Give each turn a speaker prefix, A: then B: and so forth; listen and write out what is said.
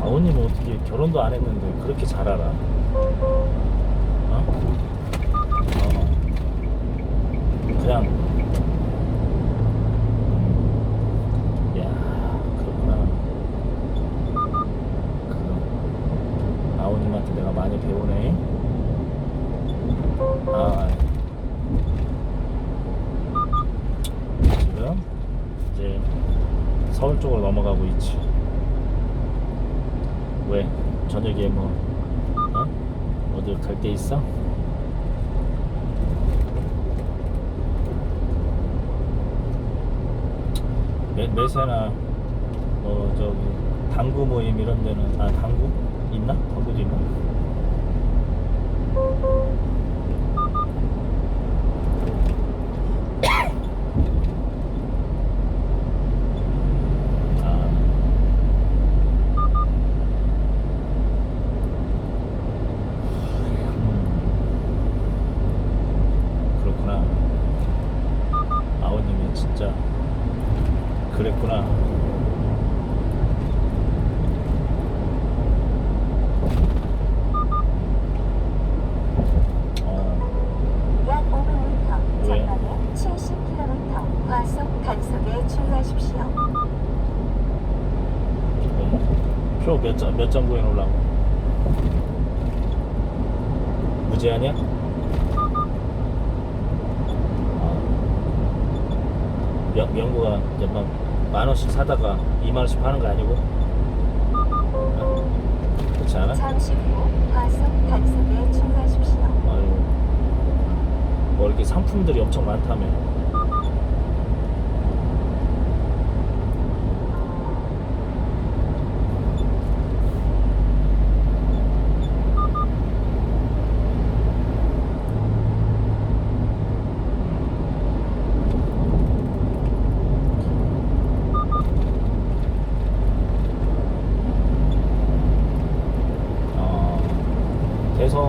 A: 아버님은 어떻게 결혼도 안 했는데 그렇게 잘 알아? 어? 어. 그냥 음, 야 그렇구나 그 아버님한테 내가 많이 배우네 아 지금 이제 서울 쪽으로 넘어가고 있지 왜 저녁에 뭐 어? 어디 갈 데 있어? 매, 매세나 뭐 저기 당구 모임 이런 데는 아 당구 있나? 당구도 있나? 아 음, 그렇구나 아버님이 진짜 그랬구나 어,
B: 약 500m
A: 왜?
B: 전방에 70km 과속 단속에 주의하십시오.
A: 표몇 장, 몇 장 구해놓으려고 무제한이야? 아, 명, 명구가 이제 막만 원씩 사다가 2만 원씩 파는 거 아니고? 어? 그렇지 않아?
B: 잠시 후 과속 단속에 주의하십시오.
A: 아유 뭐 이렇게 상품들이 엄청 많다며